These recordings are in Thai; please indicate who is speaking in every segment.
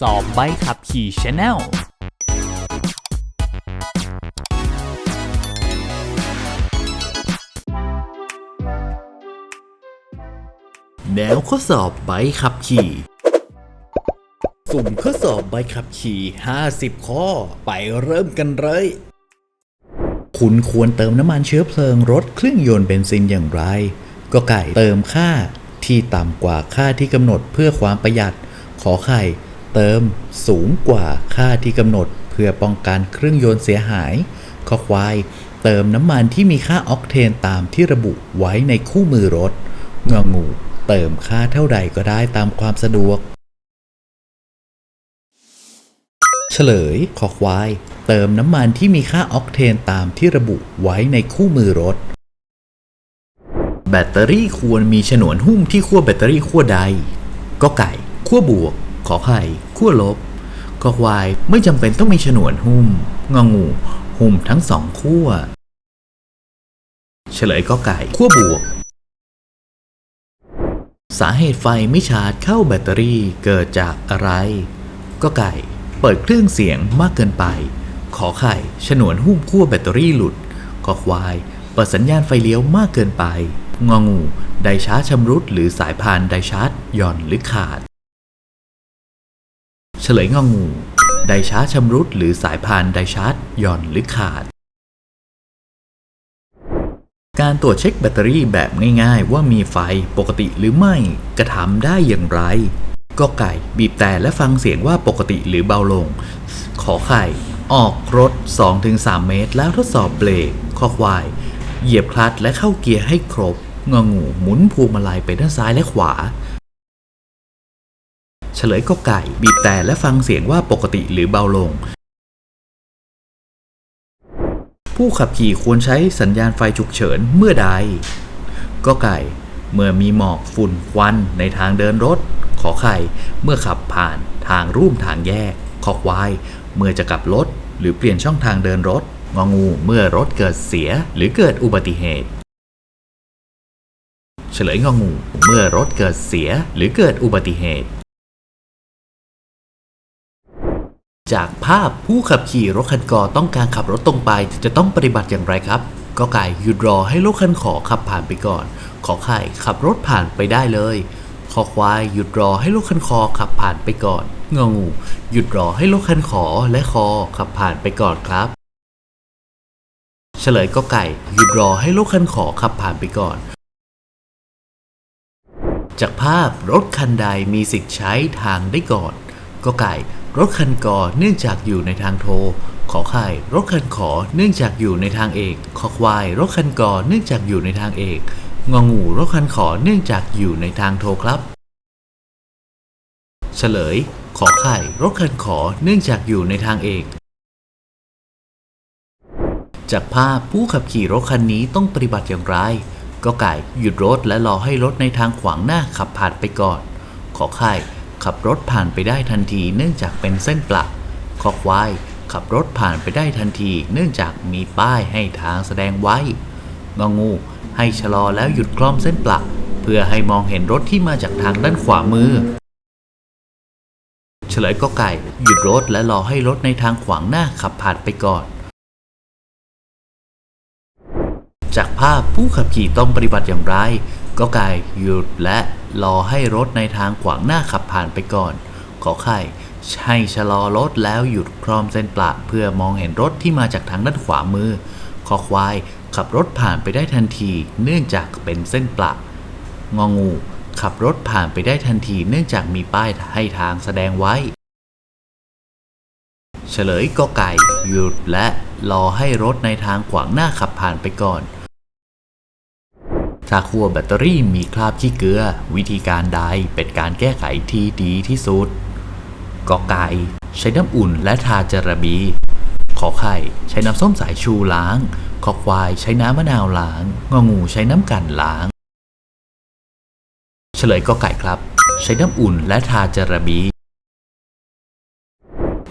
Speaker 1: สอบใบขับขี่ชแนล
Speaker 2: แนวข้อสอบใบขับขี่สุ่มข้อสอบใบขับขี่ 50 ข้อ ไปเริ่มกันเลย คุณควรเติมน้ำมันเชื้อเพลิงรถเครื่องยนต์เบนซินอย่างไร ก็ไก่เติมค่าที่ต่ำกว่าค่าที่กำหนดเพื่อความประหยัด ขอไข่ เติมสูงกว่าค่าที่กำหนด เพื่อป้องกันเครื่องยนต์เสียหายข้อควายเติมน้ำมันที่มีค่าออกเทนตามที่ระบุไว้ในคู่มือรถงองูเติมค่าเท่าใดก็ได้ตามความสะดวก เฉลยขอควาย เติมน้ำมันที่มีค่าออกเทนตามที่ระบุไว้ในคู่มือรถ แบตเตอรี่ควรมีฉนวนหุ้มที่ขั้วแบตเตอรี่ขั้วใด ก็ไก่ขั้วบวก ขอไข่ขั้วลบขอควายไม่จำเป็นต้องมีฉนวนหุ้ม งองู หุ้มทั้งสองขั้ว เฉลยก็ไก่ขั้วบวก สาเหตุไฟไม่ชาร์จเข้าแบตเตอรี่เกิดจากอะไรก็ไก่ เปิดเครื่องเสียงมากเกินไป ขอไข่ฉนวนหุ้มขั้วแบตเตอรี่หลุดขอควาย เปิดสัญญาณไฟเลี้ยวมากเกินไป งองู ไดชาร์จชำรุดหรือสายพานไดชาร์จหย่อนหรือขาด ฉลยงองู ไดชาร์จชำรุดหรือสายพานไดชาร์จหย่อนหรือขาด การตรวจเช็คแบตเตอรี่แบบง่ายๆ ว่ามีไฟปกติหรือไม่กระทำได้อย่างไรก็ไก่บีบแต่และฟังเสียงว่าปกติหรือเบาลง ขอไข่ ออกรถ 2-3 เมตร แล้วทดสอบเบรกขอควาย เหยียบคลัตช์และเข้าเกียร์ให้ครบงองูหมุนพวงมาลัยไปด้านซ้ายและขวา เฉลยก็ไก่ บีบแต่และฟังเสียงว่าปกติหรือเบาลง ผู้ขับขี่ควรใช้สัญญาณไฟฉุกเฉินเมื่อใด ก็ไก่ เมื่อมีหมอกฝุ่นควันในทางเดินรถ ขอไข่ เมื่อขับผ่านทางรูปทางแยก ขอควาย เมื่อจะกลับรถ หรือเปลี่ยนช่องทางเดินรถ งองู เมื่อรถเกิดเสียหรือเกิดอุบัติเหตุเฉลยงองู เมื่อรถเกิดเสียหรือเกิดอุบัติเหตุ จากภาพผู้ขับขี่รถคันกอต้องการขับรถตรงไป จะต้องปฏิบัติอย่างไรครับก็ไก่หยุดรอให้รถคันขอขับผ่านไปก่อน ขอไข่ขับรถผ่านไปได้เลยขอควายหยุดรอให้รถคันคอขับผ่านไปก่อนงองูหยุดรอให้รถคันขอและคอขับผ่านไปก่อนครับ เฉลยก็ไก่หยุดรอให้รถคันขอขับผ่านไปก่อน จากภาพรถคันใดมีสิทธิ์ใช้ทางได้ก่อน ก็ไก่ รถคันกอเนื่องจากอยู่ในทางโท ขอไข่รถคันขอเนื่องจากอยู่ในทางเอกขอควายรถคันกอเนื่องจากอยู่ในทางเอกงองูรถคันขอเนื่องจากอยู่ในทางโทครับ เฉลย ขอไข่รถคันขอเนื่องจากอยู่ในทางเอกจากภาพผู้ขับขี่รถคันนี้ต้องปฏิบัติอย่างไรก็ไก่หยุดรถและรอให้รถในทางขวางหน้าขับผ่านไปก่อน ขอไข่ ขับรถผ่านไปได้ทันทีเนื่องจากเป็นเส้นปลักขอควายขับรถผ่านไปได้ทันที เนื่องจากมีป้ายให้ทางแสดงไว้ งองู ให้ชะลอแล้วหยุดคล่อมเส้นปลัก เพื่อให้มองเห็นรถที่มาจากทางด้านขวามือ เฉลยก็ไก่ หยุดรถและรอให้รถในทางขวางหน้าขับผ่านไปก่อน จากภาพผู้ขับขี่ต้องปฏิบัติอย่างไร ก็ไก่หยุดและ รอให้รถในทางขวางหน้าขับผ่านไปก่อน ขอไข่ให้ชะลอรถแล้วหยุดคลอมเส้นปลักเพื่อมองเห็นรถที่มาจากทางด้านขวามือ ขอควายขับรถผ่านไปได้ทันที เนื่องจากเป็นเส้นปลักงองูขับรถผ่านไปได้ทันที เนื่องจากมีป้ายให้ทางแสดงไว้ เฉลยก็ไก่หยุดและรอให้รถในทางขวางหน้าขับผ่านไปก่อน ถ้าขั้วแบตเตอรี่มีคราบขี้เกลือ วิธีการใดเป็นการแก้ไขที่ดีที่สุดกอไก่ใช้น้ำอุ่นและทาจาระบี ขอไข่ใช้น้ำส้มสายชูล้าง ขอควายใช้น้ำมะนาวล้าง งองูใช้น้ำกันล้าง เฉลยก็ไก่ครับ ใช้น้ำอุ่นและทาจาระบี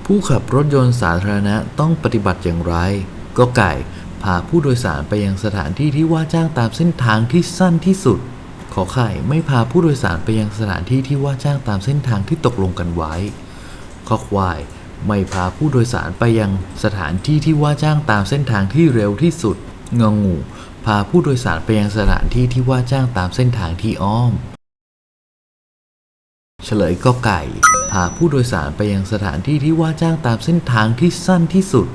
Speaker 2: ผู้ขับรถยนต์สาธารณะต้องปฏิบัติอย่างไรก็ไก่ พาผู้โดยสารไปยังสถานที่ที่ว่าจ้างตามเส้นทางที่สั้นที่สุด ขอไข่ไม่พาผู้โดยสารไปยังสถานที่ที่ว่าจ้างตามเส้นทางที่ตกลงกันไว้ข้อควายไม่พาผู้โดยสารไปยังสถานที่ที่ว่าจ้างตามเส้นทางที่เร็วที่สุด งงู พาผู้โดยสารไปยังสถานที่ที่ว่าจ้างตามเส้นทางที่อ้อม เฉลยก็ไก่ พาผู้โดยสารไปยังสถานที่ที่ว่าจ้างตามเส้นทางที่สั้นที่สุด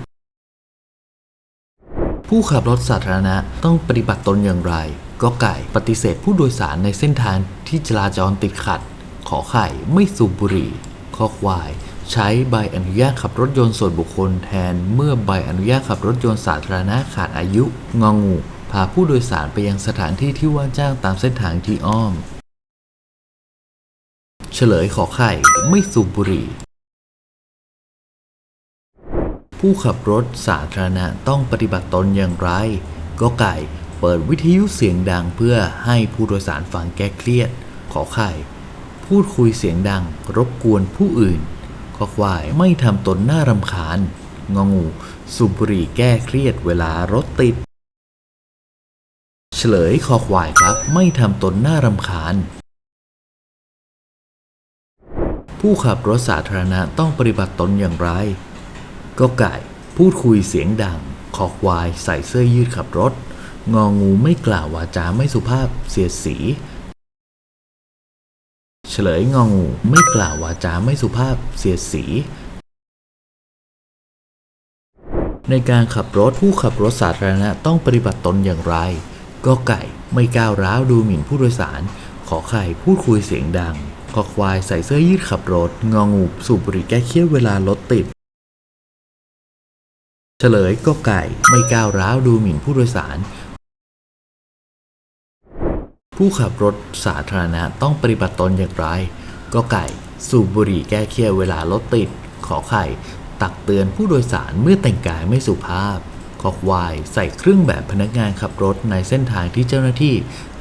Speaker 2: ผู้ขับรถสาธารณะต้องปฏิบัติตนอย่างไร ก็ไก่ปฏิเสธผู้โดยสารในเส้นทางที่จราจรติดขัด ขอไข่ไม่สูบบุหรี่ข้อควาย ใช้ใบอนุญาตขับรถยนต์ส่วนบุคคลแทนเมื่อใบอนุญาตขับรถยนต์สาธารณะขาดอายุ งองู พาผู้โดยสารไปยังสถานที่ที่ว่าจ้างตามเส้นทางที่อ้อม เฉลยขอไข่ไม่สูบบุหรี่ ผู้ขับรถสาธารณะต้องปฏิบัติตนอย่างไร ก็ไก่เปิดวิทยุเสียงดังเพื่อให้ผู้โดยสารฟังแก้เครียด ขอไข่พูดคุยเสียงดัง รบกวนผู้อื่น ขอควายไม่ทำตนน่ารำคาญ งองู สูบบุหรี่แก้เครียดเวลารถติด เฉลยคอควายครับไม่ทำตนน่ารำคาญ ผู้ขับรถสาธารณะต้องปฏิบัติตนอย่างไร ก็ไก่ พูดคุยเสียงดัง คอควายใส่เสื้อยืดขับรถ งองูไม่กล่าววาจาไม่สุภาพเสียดสี เฉลยงองูไม่กล่าววาจาไม่สุภาพเสียดสี ในการขับรถผู้ขับรถสาธารณะต้องปฏิบัติตนอย่างไร ก็ไก่ไม่ก้าวร้าวดูหมิ่นผู้โดยสาร ขอไข่พูดคุยเสียงดังคอควายใส่เสื้อยืดขับรถ งองูสูบบุหรี่แก้เครียดเวลารถติด เฉลยก็ไก่ไม่ก้าวร้าวดูหมิ่นผู้โดยสาร ผู้ขับรถสาธารณะต้องปฏิบัติตนอย่างไร ก็ไก่สูบบุหรี่แก้เครียดเวลารถติด ขอไข่ ตักเตือนผู้โดยสารเมื่อแต่งกายไม่สุภาพขอควายใส่เครื่องแบบพนักงานขับรถในเส้นทางที่เจ้าหน้าที่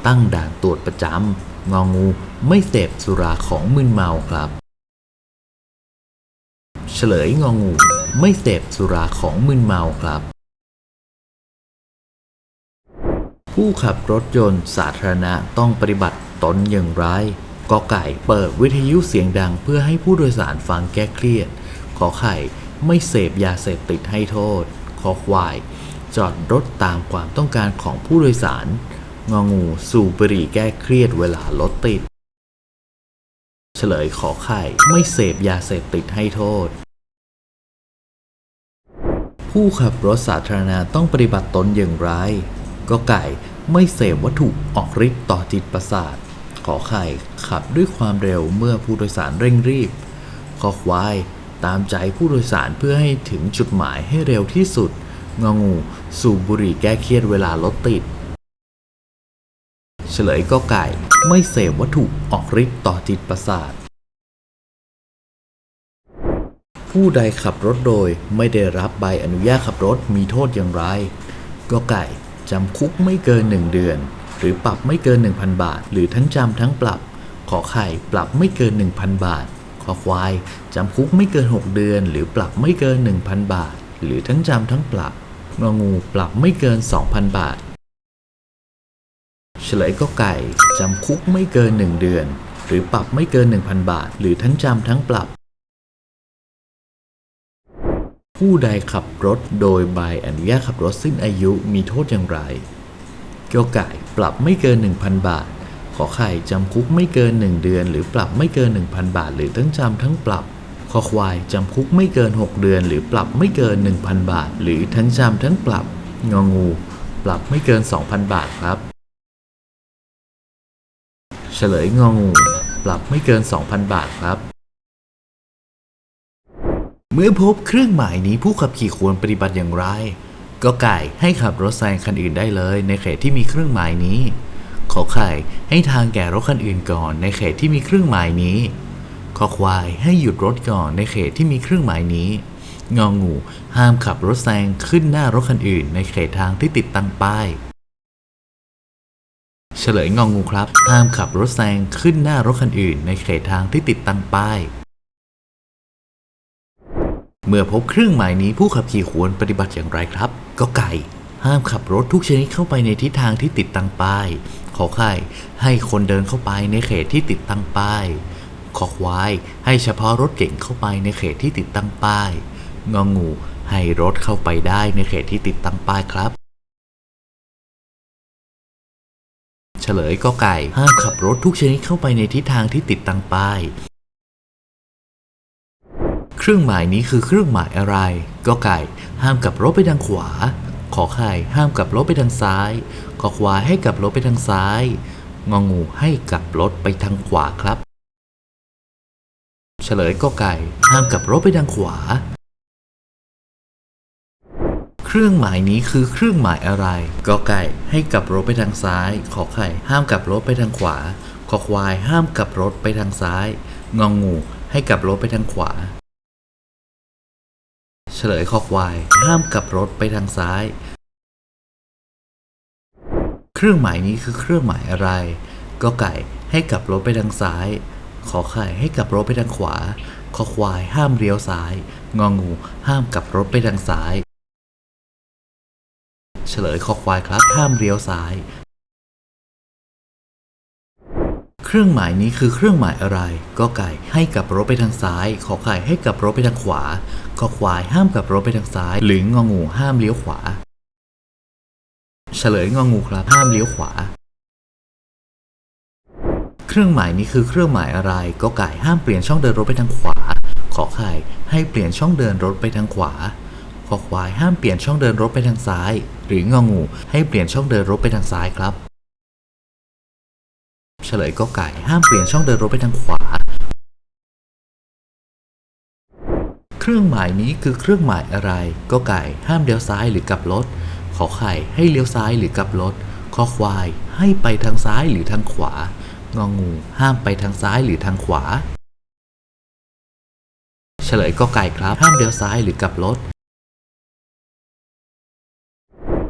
Speaker 2: ตั้งด่านตรวจประจำงองูไม่เสพสุราของมึนเมาครับ เฉลยงองู ไม่เสพสุราของมึนเมาครับ ผู้ขับรถยนต์สาธารณะต้องปฏิบัติตนอย่างไรกอไก่เปิดวิทยุเสียงดังเพื่อให้ผู้โดยสารฟังแก้เครียด ขอไข่ไม่เสพยาเสพติดให้โทษ ขอควาย จอดรถตามความต้องการของผู้โดยสาร งองูสูบบุหรี่แก้เครียดเวลารถติด เฉลยขอไข่ไม่เสพยาเสพติดให้โทษ ผู้ขับรถสาธารณะต้องปฏิบัติตนอย่างไร ก็ไก่ไม่เสพวัตถุออกฤทธิ์ต่อจิตประสาท ขอไข่ขับด้วยความเร็วเมื่อผู้โดยสารเร่งรีบ ขอควายตามใจผู้โดยสารเพื่อให้ถึงจุดหมายให้เร็วที่สุด งองู สูบบุหรี่แก้เครียดเวลารถติด เฉลยก็ไก่ไม่เสพวัตถุออกฤทธิ์ต่อจิตประสาท ผู้ใดขับรถโดยไม่ได้รับใบอนุญาตขับรถมีโทษอย่างไรก็ไก่จำคุกไม่เกิน 1 เดือน หรือปรับไม่เกิน 1,000 บาท หรือทั้งจำทั้งปรับ ขอไข่ปรับไม่เกิน 1,000 บาท ขอควายจำคุกไม่เกิน 6 เดือน หรือปรับไม่เกิน 1,000 บาท หรือทั้งจำทั้งปรับงองูปรับไม่เกิน 2,000 บาท เฉลยก็ไก่จำคุกไม่เกิน 1 เดือน หรือปรับไม่เกิน 1,000 บาท หรือทั้งจำทั้งปรับ ผู้ใดขับรถโดยใบอนุญาตขับรถสิ้นอายุมีโทษอย่างไรเกี่ยวไก่ปรับไม่เกิน 1,000 บาท ขอไข่จำคุกไม่เกิน 1 เดือน หรือปรับไม่เกิน 1,000 บาท หรือทั้งจำทั้งปรับขอควายจำคุกไม่เกิน 6 เดือน หรือปรับไม่เกิน 1,000 บาท หรือทั้งจำทั้งปรับงองู ปรับไม่เกิน 2,000 บาทครับ เฉลยงองู ปรับไม่เกิน 2,000 บาทครับ เมื่อพบเครื่องหมายนี้ผู้ขับขี่ควรปฏิบัติอย่างไร ก็ไก่ให้ขับรถแซงคันอื่นได้เลยในเขตที่มีเครื่องหมายนี้ ขอไข่ให้ทางแก่รถคันอื่นก่อนในเขตที่มีเครื่องหมายนี้ ขอควายให้หยุดรถก่อนในเขตที่มีเครื่องหมายนี้ งองูห้ามขับรถแซงขึ้นหน้ารถคันอื่น ในเขตทางที่ติดตั้งป้ายเฉลยงองูครับ ห้ามขับรถแซงขึ้นหน้ารถคันอื่น ในเขตทางที่ติดตั้งป้าย เมื่อพบเครื่องหมายนี้ผู้ขับขี่ควรปฏิบัติอย่างไรครับ ก็ไก่ ห้ามขับรถทุกชนิดเข้าไปในทิศทางที่ติดตั้งป้ายขอไข่ให้คนเดินเข้าไปในเขตที่ติดตั้งป้ายขอควาย ให้เฉพาะรถเก่งเข้าไปในเขตที่ติดตั้งป้ายงองู ให้รถเข้าไปได้ในเขตที่ติดตั้งป้ายครับ เฉลยก็ไก่ ห้ามขับรถทุกชนิดเข้าไปในทิศทางที่ติดตั้งป้าย เครื่องหมายนี้คือเครื่องหมายอะไร ก็ไก่ ห้ามกลับรถไปทางขวา ขอไข่ห้ามกลับรถไปทางซ้าย ขอควายให้กลับรถไปทางซ้าย งองูให้กลับรถไปทางขวาครับ เฉลยก็ไก่ ห้ามกลับรถไปทางขวา เครื่องหมายนี้คือเครื่องหมายอะไร ก็ไก่ ให้กลับรถไปทางซ้าย ขอไข่ ห้ามกลับรถไปทางขวา ขอควายห้ามกลับรถไปทางซ้าย งองูให้กลับรถไปทางขวา ฉลยคอควาย ห้ามกลับรถไปทางซ้าย เครื่องหมายนี้คือเครื่องหมายอะไร ก็ไก่ให้กลับรถไปทางซ้าย ขอไข่ให้กลับรถไปทางขวาขอควายห้ามเลี้ยวซ้าย งองูห้ามกลับรถไปทางซ้าย เฉลยคอควายครับห้ามเลี้ยวซ้าย เครื่องหมายนี้คือเครื่องหมายอะไร ก็ไก่ให้กลับรถไปทางซ้าย ขอไข่ให้กลับรถไปทางขวา ขอควายห้ามกลับรถไปทางซ้าย หรืององูห้ามเลี้ยวขวา เฉลยงองูครับห้ามเลี้ยวขวา เครื่องหมายนี้คือเครื่องหมายอะไร ก็ไก่ห้ามเปลี่ยนช่องเดินรถไปทางขวา ขอไข่ให้เปลี่ยนช่องเดินรถไปทางขวา ขอควายห้ามเปลี่ยนช่องเดินรถไปทางซ้าย หรืององูให้เปลี่ยนช่องเดินรถไปทางซ้ายครับ เฉลยก็ไก่ห้ามเปลี่ยนช่องเดินรถไปทางขวา เครื่องหมายนี้คือเครื่องหมายอะไรก็ไก่ห้ามเลี้ยวซ้ายหรือกลับรถขอไข่ให้เลี้ยวซ้ายหรือกลับรถขอควายให้ไปทางซ้ายหรือทางขวางองูห้ามไปทางซ้ายหรือทางขวา เฉลยก็ไก่ครับห้ามเลี้ยวซ้ายหรือกลับรถ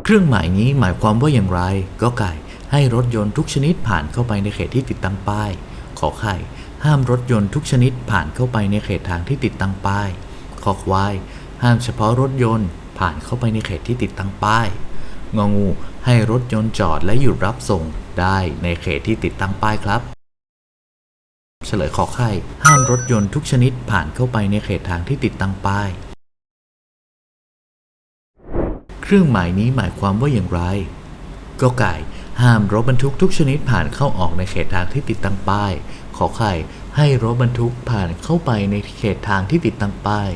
Speaker 2: เครื่องหมายนี้หมายความว่าอย่างไรก็ไก่ ให้รถยนต์ทุกชนิดผ่านเข้าไปในเขตที่ติดตั้งป้าย ขอไข่ ห้ามรถยนต์ทุกชนิดผ่านเข้าไปในเขตทางที่ติดตั้งป้าย ขอควาย ห้ามเฉพาะรถยนต์ผ่านเข้าไปในเขตที่ติดตั้งป้าย งองู ให้รถยนต์จอดและหยุดรับส่งได้ในเขตที่ติดตั้งป้ายครับ เฉลยขอไข่ ห้ามรถยนต์ทุกชนิดผ่านเข้าไปในเขตทางที่ติดตั้งป้าย เครื่องหมายนี้หมายความว่าอย่างไรก็ไก่ ห้ามรถบรรทุกทุกชนิดผ่านเข้าออกในเขตทางที่ติดตั้งป้าย ขอไข่ ให้รถบรรทุกผ่านเข้าไปในเขตทางที่ติดตั้งป้าย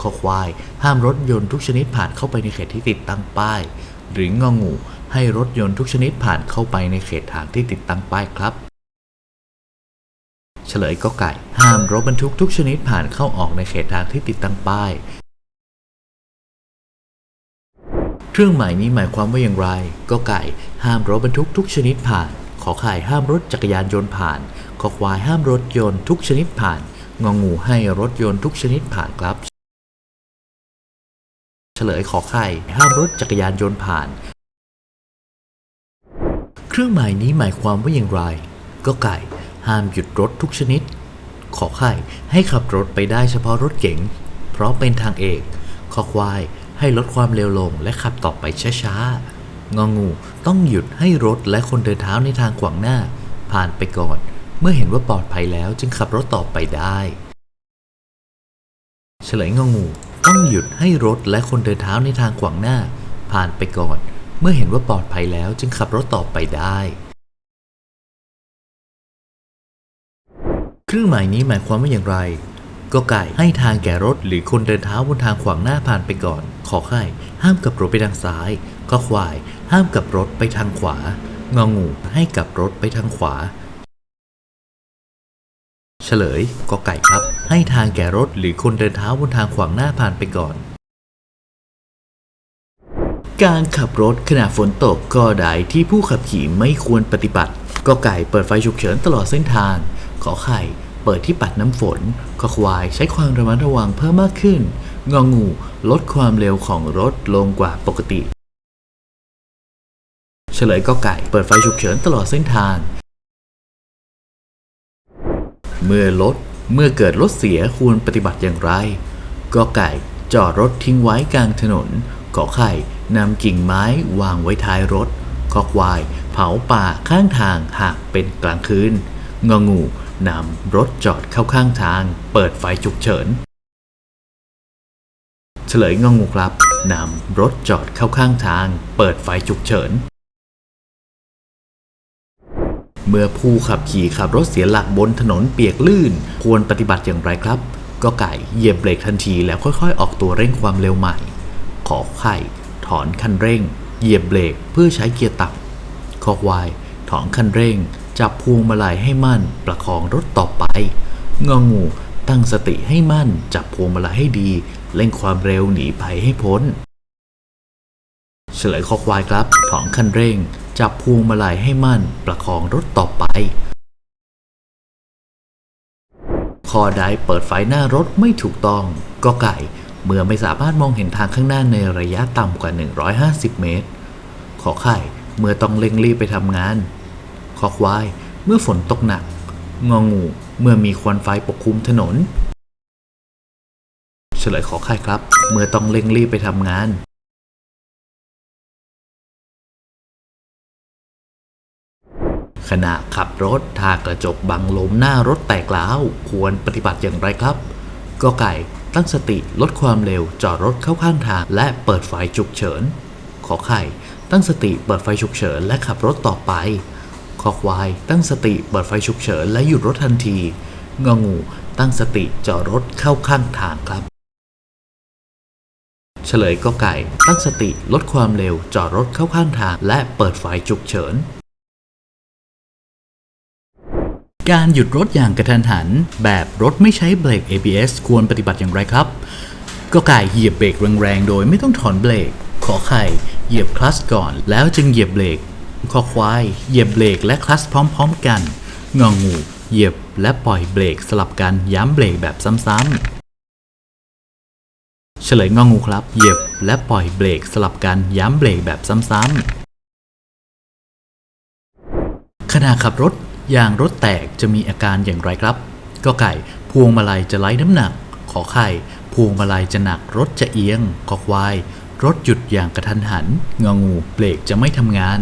Speaker 2: ขอควาย ห้ามรถยนต์ทุกชนิดผ่านเข้าไปในเขตที่ติดตั้งป้าย หรืององู ให้รถยนต์ทุกชนิดผ่านเข้าไปในเขตทางที่ติดตั้งป้ายครับเฉลยก็ไก่ ห้ามรถบรรทุกทุกชนิดผ่านเข้าออกในเขตทางที่ติดตั้งป้าย เครื่องหมายนี้หมายความว่าอย่างไร ก็ไก่ห้ามรถบรรทุกทุกชนิดผ่าน ขอไข่ห้ามรถจักรยานยนต์ผ่าน ขอควายห้ามรถยนต์ทุกชนิดผ่าน งองูให้รถยนต์ทุกชนิดผ่านครับ เฉลยขอไข่ห้ามรถจักรยานยนต์ผ่าน เครื่องหมายนี้หมายความว่าอย่างไร ก็ไก่ห้ามหยุดรถทุกชนิด ขอไข่ให้ขับรถไปได้เฉพาะรถเก๋ง เพราะเป็นทางเอก ขอควาย ให้ลดความเร็วลงและขับต่อไปช้าๆ งองูต้องหยุดให้รถและคนเดินเท้าในทางขวางหน้า ผ่านไปก่อน เมื่อเห็นว่าปลอดภัยแล้วจึงขับรถต่อไปได้ เฉลยงองูต้องหยุดให้รถและคนเดินเท้าในทางขวางหน้า ผ่านไปก่อน เมื่อเห็นว่าปลอดภัยแล้วจึงขับรถต่อไปได้ เครื่องหมายนี้หมายความว่าอย่างไร ก็ไก่ให้ทางแก่รถหรือคนเดินเท้าบนทางขวางหน้าผ่านไปก่อน ขอไข่ห้ามกับรถไปทางซ้าย ก็ควาย ห้ามกับรถไปทางขวางองูให้กับรถไปทางขวา เฉลยก็ไก่ครับ ให้ทางแก่รถหรือคนเดินเท้าบนทางขวางหน้าผ่านไปก่อน การขับรถขณะฝนตกก็ได้ที่ผู้ขับขี่ไม่ควรปฏิบัติ ก็ไก่เปิดไฟฉุกเฉินตลอดเส้นทาง ขอไข่ เปิดที่ปัดน้ำฝนขอควายใช้ความระมัดระวังเพิ่มมากขึ้น งองู ลดความเร็วของรถลงกว่าปกติ เฉลยก็ไก่ เปิดไฟฉุกเฉินตลอดเส้นทาง เมื่อรถเมื่อเกิดรถเสียควรปฏิบัติอย่างไรก็ไก่ จอดรถทิ้งไว้กลางถนนขอไข่นำกิ่งไม้วางไว้ท้ายรถขอควาย เผาป่าข้างทางหากเป็นกลางคืนงองู นำรถจอดเข้าข้างทาง เปิดไฟฉุกเฉิน เฉลยงองูครับนำรถจอดเข้าข้างทาง เปิดไฟฉุกเฉิน เมื่อผู้ขับขี่ขับรถเสียหลักบนถนนเปียกลื่น ควรปฏิบัติอย่างไรครับก็ไก่เหยียบเบรกทันทีแล้วค่อยๆ ออกตัวเร่งความเร็วใหม่ ขอไข่ถอนคันเร่ง เหยียบเบรกเพื่อใช้เกียร์ต่ำขอควายถอนคันเร่ง จับพวงมาลัยให้มั่น ประคองรถต่อไป งองูตั้งสติให้มั่น จับพวงมาลัยให้ดี เร่งความเร็วหนีภัยให้พ้น เฉลยคอควายครับถอนคันเร่ง จับพวงมาลัยให้มั่น ประคองรถต่อไปข้อใดเปิดไฟหน้ารถไม่ถูกต้องก็ไก่ เมื่อไม่สามารถมองเห็นทางข้างหน้าในระยะต่ำกว่า 150 เมตร ขอไข่ เมื่อต้องเร่งรีบไปทำงาน ขอควาย เมื่อฝนตกหนัก งองูเมื่อมีควันไฟปกคลุมถนน เฉลยขอไข่ครับ เมื่อต้องเร่งรีบไปทำงานขณะขับรถถ้ากระจกบังลมหน้ารถแตกแล้วควรปฏิบัติอย่างไรครับก็ไก่ตั้งสติลดความเร็วจอดรถเข้าข้างทาง และเปิดไฟฉุกเฉิน ขอไข่ ตั้งสติเปิดไฟฉุกเฉิน และขับรถต่อไป ขอควาย ตั้งสติเปิดไฟฉุกเฉินและหยุดรถทันที งองู ตั้งสติจอดรถเข้าข้างทางครับ เฉลยก็ไก่ ตั้งสติลดความเร็วจอดรถเข้าข้างทาง และเปิดไฟฉุกเฉิน การหยุดรถอย่างกระทันหัน แบบรถไม่ใช้เบรก ABS ควรปฏิบัติอย่างไรครับก็ไก่เหยียบเบรกแรงๆ โดยไม่ต้องถอนเบรก ขอไข่ เหยียบคลัตช์ก่อน แล้วจึงเหยียบเบรก ขอควาย เหยียบเบรกและคลัตช์พร้อม ๆ กัน งองู เหยียบและปล่อยเบรกสลับกันย้ำเบรกแบบซ้ำๆ เฉลยงองูครับ เหยียบและปล่อยเบรกสลับกันย้ำเบรกแบบซ้ำๆ ขณะขับรถยางรถแตกจะมีอาการอย่างไรครับก็ไก่ พวงมาลัยจะไร้น้ำหนัก ขอไข่ พวงมาลัยจะหนัก รถจะเอียง ขอควาย รถหยุดอย่างกระทันหัน งองู เบรกจะไม่ทำงาน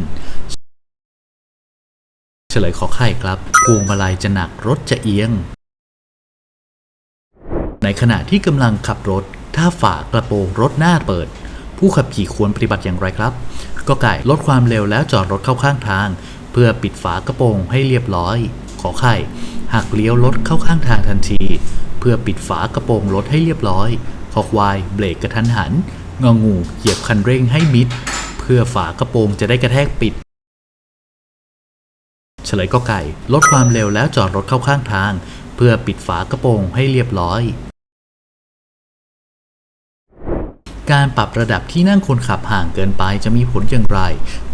Speaker 2: ลยขอไข่ครับพวงมาลัยจะหนักรถจะเอียง ในขณะที่กำลังขับรถ ถ้าฝากระโปรงรถหน้าเปิด ผู้ขับขี่ควรปฏิบัติอย่างไรครับ ก็ไก่ลดความเร็วแล้วจอดรถเข้าข้างทาง เพื่อปิดฝากระโปรงให้เรียบร้อย ขอไข่หักเลี้ยวรถเข้าข้างทางทันที เพื่อปิดฝากระโปรงรถให้เรียบร้อยขอควายเบรกกระทันหันงองูเหยียบคันเร่งให้มิด เพื่อฝากระโปรงจะได้กระแทกปิด เฉลยก็ไก่ ลดความเร็วแล้วจอดรถเข้าข้างทาง เพื่อปิดฝากระโปรงให้เรียบร้อย การปรับระดับที่นั่งคนขับห่างเกินไปจะมีผลอย่างไร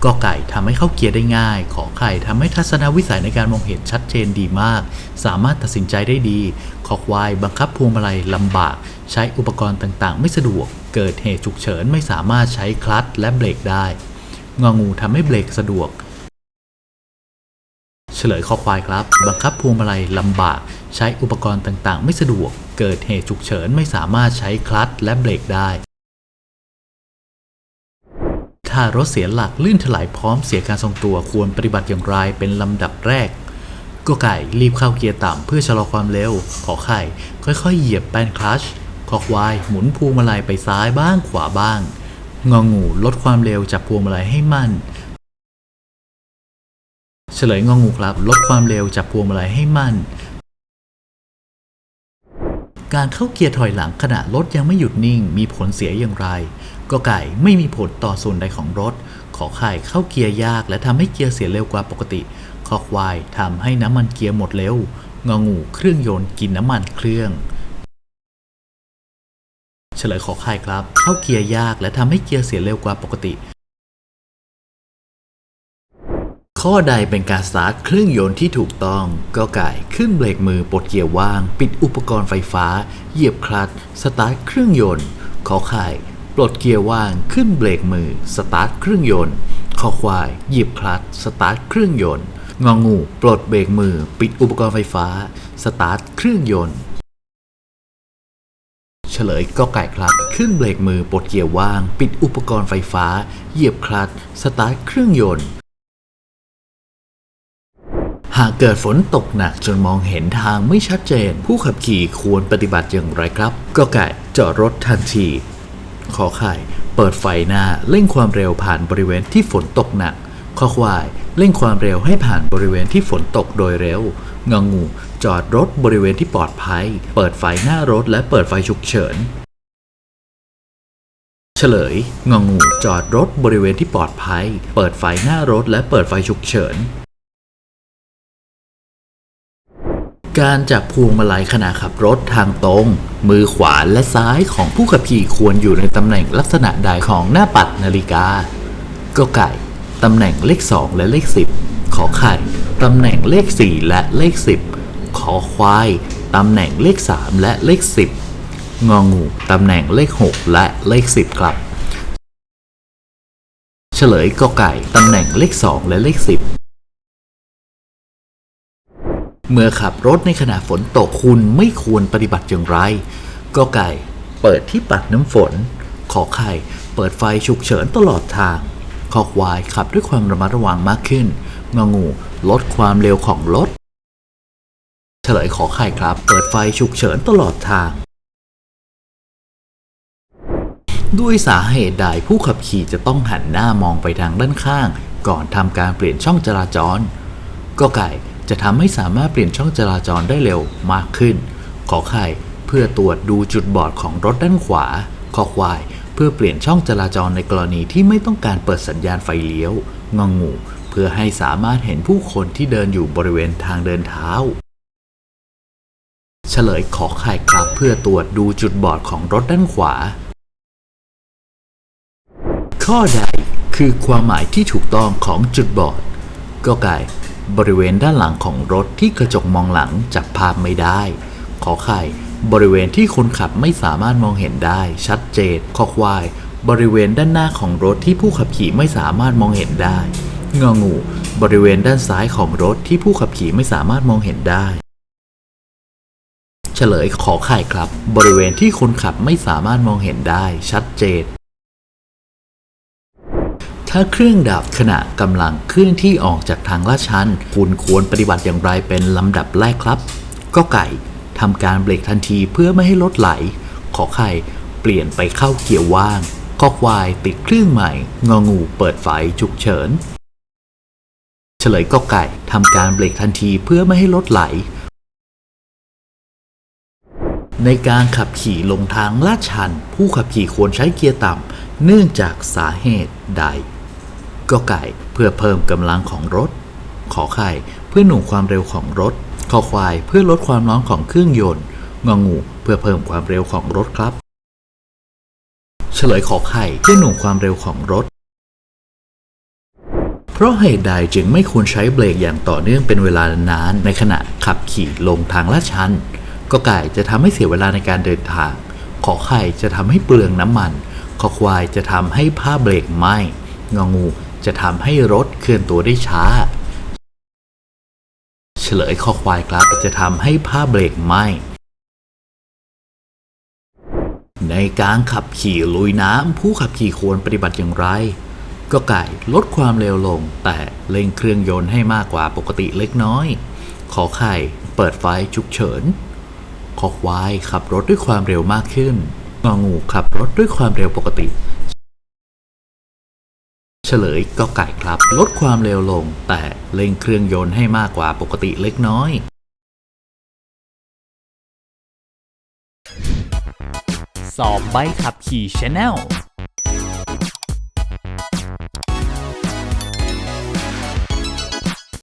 Speaker 2: กอไก่ทำให้เข้าเกียร์ได้ง่าย ขอไข่ทำให้ทัศนวิสัยในการมองเห็นชัดเจนดีมาก สามารถตัดสินใจได้ดี ขอควายบังคับพวงมาลัยลำบาก ใช้อุปกรณ์ต่างๆ ไม่สะดวก เกิดเหตุฉุกเฉินไม่สามารถใช้คลัตช์และเบรกได้งองูทำให้เบรกสะดวก เฉลยข้อควายครับ บังคับพวงมาลัยลำบาก ใช้อุปกรณ์ต่างๆ ไม่สะดวก เกิดเหตุฉุกเฉินไม่สามารถใช้คลัตช์และเบรกได้ ถ้ารถเสียหลักลื่นถลายพร้อมเสียการทรงตัวควรปฏิบัติอย่างไรเป็นลำดับแรกก็ไก่รีบเข้าเกียร์ต่ำเพื่อชะลอความเร็ว ขอไข่ ค่อยๆ เหยียบแป้นคลัตช์ขอควายหมุนพวงมาลัยไปซ้ายบ้างขวาบ้าง งองูลดความเร็วจับพวงมาลัยให้มั่น เฉลยงองูครับ ลดความเร็วจับพวงมาลัยให้มั่น การเข้าเกียร์ถอยหลังขณะรถยังไม่หยุดนิ่ง มีผลเสียอย่างไรก็ไก่ไม่มีผลต่อส่วนใดของรถ ขอไข่เข้าเกียร์ยาก และทำให้เกียร์เสียเร็วกว่าปกติ ขอควายทำให้น้ำมันเกียร์หมดเร็วงองูเครื่องยนต์กินน้ำมันเครื่อง เฉลยขอไข่ครับ เข้าเกียร์ยากและทำให้เกียร์เสียเร็วกว่าปกติ ข้อใดเป็นการสตาร์ทเครื่องยนต์ที่ถูกต้องก็ไก่ขึ้นเบรกมือปลดเกียร์ว่าง ปิดอุปกรณ์ไฟฟ้า เหยียบคลัตช์สตาร์ทเครื่องยนต์ ขอไข่ปลดเกียร์ว่างขึ้นเบรกมือ สตาร์ทเครื่องยนต์ขอควายเหยียบคลัตช์สตาร์ทเครื่องยนต์งองูปลดเบรกมือ ปิดอุปกรณ์ไฟฟ้า สตาร์ทเครื่องยนต์เฉลยก็ไก่ครับ ขึ้นเบรกมือปลดเกียร์ว่าง ปิดอุปกรณ์ไฟฟ้า เหยียบคลัตช์สตาร์ทเครื่องยนต์ หากเกิดฝนตกหนักจนมองเห็นทางไม่ชัดเจน ผู้ขับขี่ควรปฏิบัติอย่างไรครับก็ไก่จอดรถทันทีขอไข่เปิดไฟหน้าเร่งความเร็วผ่านบริเวณที่ฝนตกหนักขอควายเร่งความเร็วให้ผ่านบริเวณที่ฝนตกโดยเร็วงองู จอดรถบริเวณที่ปลอดภัย เปิดไฟหน้ารถและเปิดไฟฉุกเฉิน เฉลยงองู จอดรถบริเวณที่ปลอดภัย เปิดไฟหน้ารถและเปิดไฟฉุกเฉิน การจับพวงมาลัยขณะขับรถทางตรง มือขวาและซ้ายของผู้ขับขี่ควรอยู่ในตำแหน่งลักษณะใดของหน้าปัดนาฬิกา ก็ไก่ ตำแหน่งเลข 2 และเลข 10 ขอไข่ ตำแหน่งเลข 4 และเลข 10 ขอควาย ตำแหน่งเลข 3 และเลข 10 งองู ตำแหน่งเลข 6 และเลข 10 ครับ เฉลยก็ไก่ ตำแหน่งเลข 2 และเลข 10 เมื่อขับรถในขณะฝนตกคุณไม่ควรปฏิบัติอย่างไร ก็ไก่เปิดที่ปัดน้ำฝน ขอไข่เปิดไฟฉุกเฉินตลอดทาง ขอควายขับด้วยความระมัดระวังมากขึ้นงองูลดความเร็วของรถ เฉลยขอไข่ครับ เปิดไฟฉุกเฉินตลอดทาง ด้วยสาเหตุใดผู้ขับขี่จะต้องหันหน้ามองไปทางด้านข้าง ก่อนทำการเปลี่ยนช่องจราจร ก็ไก่ จะทำให้สามารถเปลี่ยนช่องจราจรได้เร็วมากขึ้น ขอไข่เพื่อตรวจดูจุดบอดของรถด้านขวา ขอควาย เพื่อเปลี่ยนช่องจราจรในกรณีที่ไม่ต้องการเปิดสัญญาณไฟเลี้ยว งองู เพื่อให้สามารถเห็นผู้คนที่เดินอยู่บริเวณทางเดินเท้า เฉลยขอไข่ครับเพื่อตรวจดูจุดบอดของรถด้านขวา ข้อใดคือความหมายที่ถูกต้องของจุดบอดก็ไก่ บริเวณด้านหลังของรถที่กระจกมองหลังจับภาพไม่ได้ ขอไข่ บริเวณที่คนขับไม่สามารถมองเห็นได้ ชัดเจน ขอควาย บริเวณด้านหน้าของรถที่ผู้ขับขี่ไม่สามารถมองเห็นได้งองู บริเวณด้านซ้ายของรถที่ผู้ขับขี่ไม่สามารถมองเห็นได้ เฉลยขอไข่ครับ บริเวณที่คนขับไม่สามารถมองเห็นได้ ชัดเจน ถ้าเครื่องดับขณะกำลังเคลื่อนที่ออกจากทางลาดชัน คุณควรปฏิบัติอย่างไรเป็นลำดับแรกครับ ก็ไก่ทำการเบรกทันทีเพื่อไม่ให้รถไหล ขอไข่เปลี่ยนไปเข้าเกียร์ว่างขอควายติดเครื่องใหม่ งองูเปิดไฟฉุกเฉิน เฉลยก็ไก่ทำการเบรกทันทีเพื่อไม่ให้รถไหลในการขับขี่ลงทางลาดชัน ผู้ขับขี่ควรใช้เกียร์ต่ำ เนื่องจากสาเหตุใด ก็ไก่เพื่อเพิ่มกำลังของรถ ขอไข่เพื่อหน่วงความเร็วของรถ ขอควายเพื่อลดความร้อนของเครื่องยนต์ งองูเพื่อเพิ่มความเร็วของรถครับ เฉลยขอไข่เพื่อหน่วงความเร็วของรถ เพราะเหตุใดจึงไม่ควรใช้เบรกอย่างต่อเนื่องเป็นเวลานานในขณะขับขี่ลงทางลาดชันก็ไก่จะทำให้เสียเวลาในการเดินทาง ขอไข่จะทำให้เปลืองน้ำมัน ขอควายจะทำให้ผ้าเบรกไหมงองู จะทำให้รถเคลื่อนตัวได้ช้า เฉลยคอควายครับจะทำให้ผ้าเบรกไหมในการขับขี่ลุยน้ำผู้ขับขี่ควรปฏิบัติอย่างไร ก็ไก่ลดความเร็วลง แต่เร่งเครื่องยนต์ให้มากกว่าปกติเล็กน้อย ขอไข่เปิดไฟฉุกเฉิน ขอควายขับรถด้วยความเร็วมากขึ้นงองูขับรถด้วยความเร็วปกติ เฉลยก็ไก่ครับ ลดความเร็วลง แต่เร่งเครื่องยนต์ให้มากกว่าปกติเล็กน้อย
Speaker 1: สอบใบขับขี่ Channel